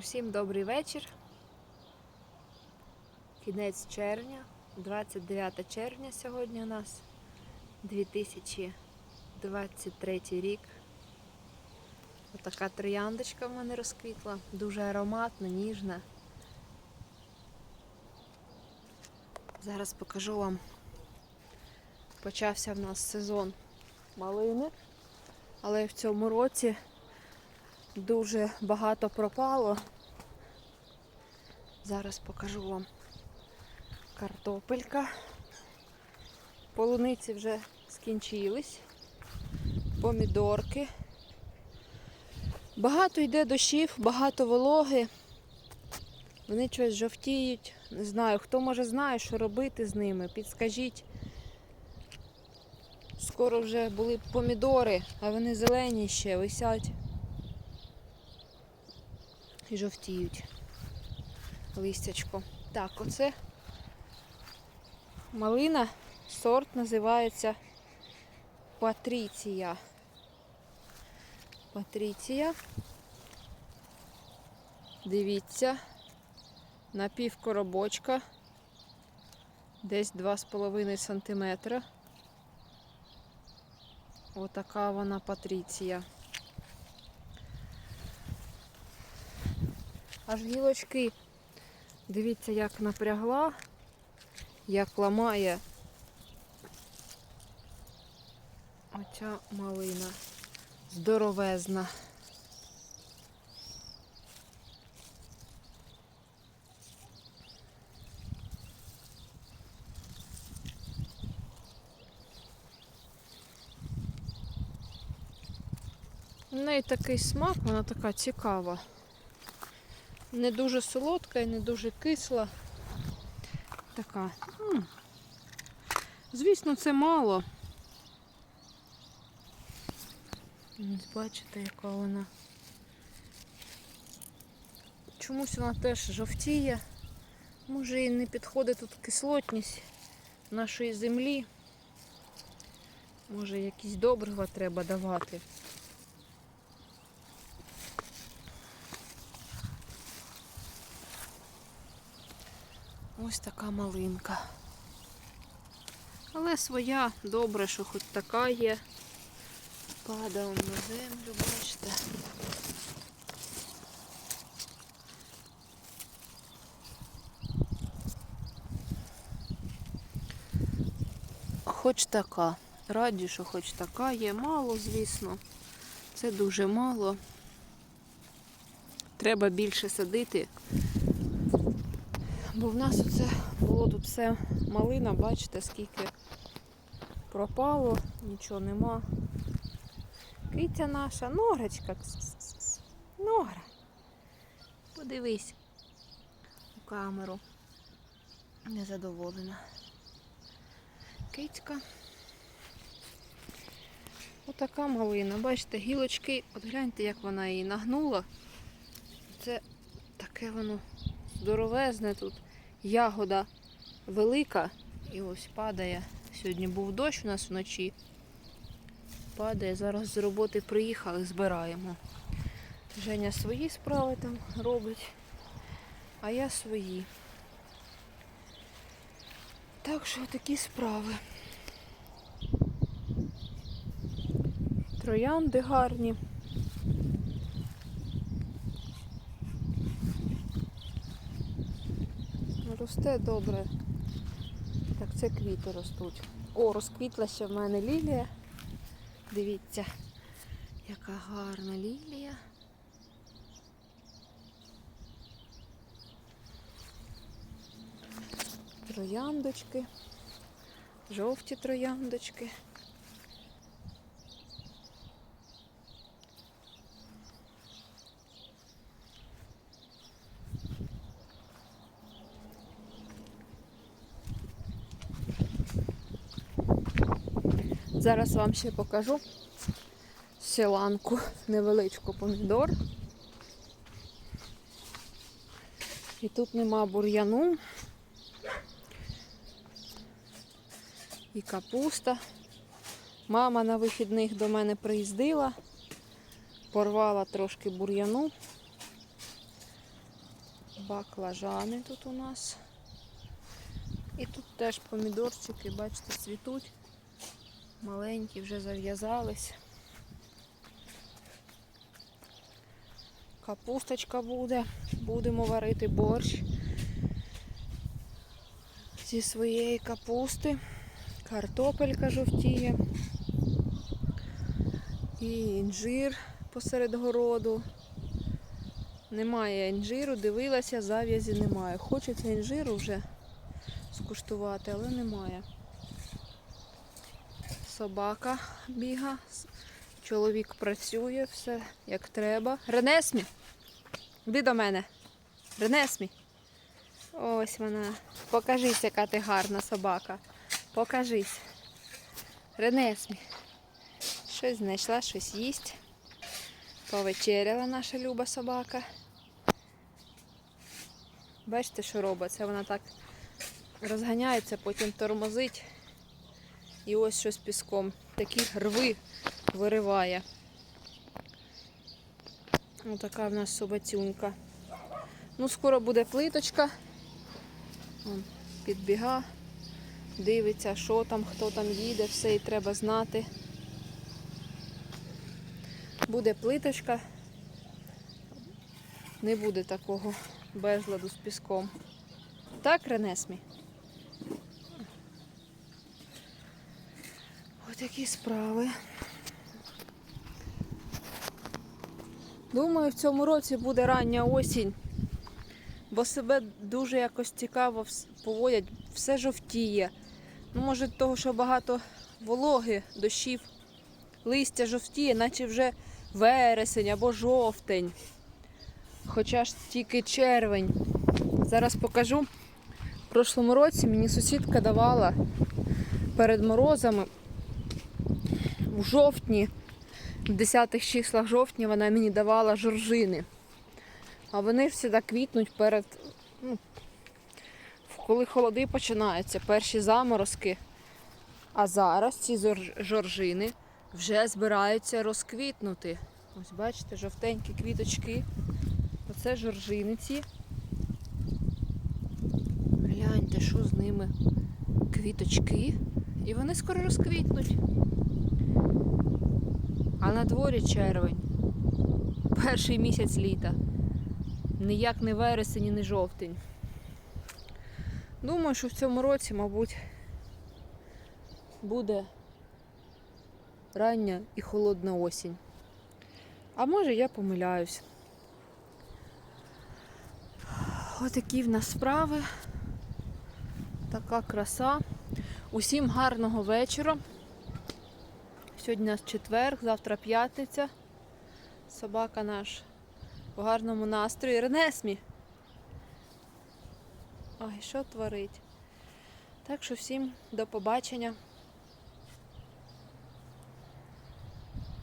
Усім добрий вечір. Кінець червня, 29 червня сьогодні у нас 2023 рік. Отака трояндочка в мене розквітла, дуже ароматна, ніжна. Зараз покажу вам. Почався в нас сезон малини, але в цьому році дуже багато пропало. Зараз покажу вам картопелька. Полуниці вже скінчились, помідорки. Багато йде дощів, багато вологи. Вони щось жовтіють. Не знаю, хто може знає, що робити з ними. Підскажіть. Скоро вже були помідори, а вони зелені ще висять і жовтіють листячко. Так, оце малина, сорт називається Патріція. Патріція. Дивіться, напівкоробочка, десь 2,5 см. Отака вона Патріція. Аж гілочки. Дивіться, як напрягла, як ламає оця малина. Здоровезна. У неї такий смак, вона така цікава. Не дуже солодка і не дуже кисла. Така. м. Звісно, це мало. Бачите, яка вона. Чомусь вона теж жовтіє. Може і не підходить тут кислотність нашої землі. Може якісь добрива треба давати. Ось така малинка. Але своя, добре, що хоч така є. Падає на землю, бачите. Хоч така. Раді, що хоч така є. Мало, звісно. Це дуже мало. Треба більше садити. Бо в нас оце було тут все малина, бачите, скільки пропало, нічого нема. Киця наша, норочка. Нора. Подивись у камеру. Незадоволена. Кицька. Отака малина. Бачите, гілочки, от гляньте, як вона її нагнула. Це таке воно здоровезне тут. Ягода велика і ось падає. Сьогодні був дощ у нас вночі. Падає, зараз з роботи приїхали, збираємо. Женя свої справи там робить, а я свої. Так що такі справи. Троянди гарні. Росте добре. Так, це квіти ростуть. О, розквітла ще в мене лілія. Дивіться, яка гарна лілія. Трояндочки, жовті трояндочки. Зараз вам ще покажу селанку, невеличку помідор. І тут нема бур'яну. І капуста. Мама на вихідних до мене приїздила, порвала трошки бур'яну. Баклажани тут у нас. І тут теж помідорчики, бачите, цвітуть. Маленькі вже зав'язались. Капусточка буде. Будемо варити борщ зі своєї капусти. Картопелька жовтіє. І інжир посеред городу. Немає інжиру, дивилася, зав'язі немає. Хочеться інжиру вже скуштувати, але немає. Собака біга, чоловік працює, все як треба. Ренесмі, йди до мене. Ренесмі. Ось вона. Покажись, яка ти гарна собака. Покажись. Ренесмі. Щось знайшла, щось їсть. Повечеряла наша люба собака. Бачите, що робить? Це вона так розганяється, потім тормозить. І ось що з піском. Такі рви вириває. Отака в нас собацюнька. Ну, скоро буде плиточка. Вон, підбіга, дивиться, що там, хто там їде, все і треба знати. Буде плиточка. Не буде такого безладу з піском. Так, Ренесмі? Такі справи. Думаю, в цьому році буде рання осінь, бо себе дуже якось цікаво поводять, все жовтіє. Ну, може, того, що багато вологи, дощів, листя жовтіє, наче вже вересень або жовтень. Хоча ж тільки червень. Зараз покажу. В прошлому році мені сусідка давала перед морозами в жовтні, в 10 числах жовтня вона мені давала жоржини. А вони ж завжди квітнуть перед, ну, коли холоди починаються, перші заморозки. А зараз ці жоржини вже збираються розквітнути. Ось бачите, жовтенькі квіточки. Оце жоржиниці. Гляньте, що з ними. Квіточки. І вони скоро розквітнуть. А на дворі червень. Перший місяць літа. Ніяк не вересень, і не жовтень. Думаю, що в цьому році, мабуть, буде рання і холодна осінь. А може я помиляюсь. Отакі в нас справи. Така краса. Усім гарного вечора. Сьогодні у нас четвер, завтра п'ятниця. Собака наш в гарному настрої. Ренесмі. Ой, що творить? Так що всім до побачення.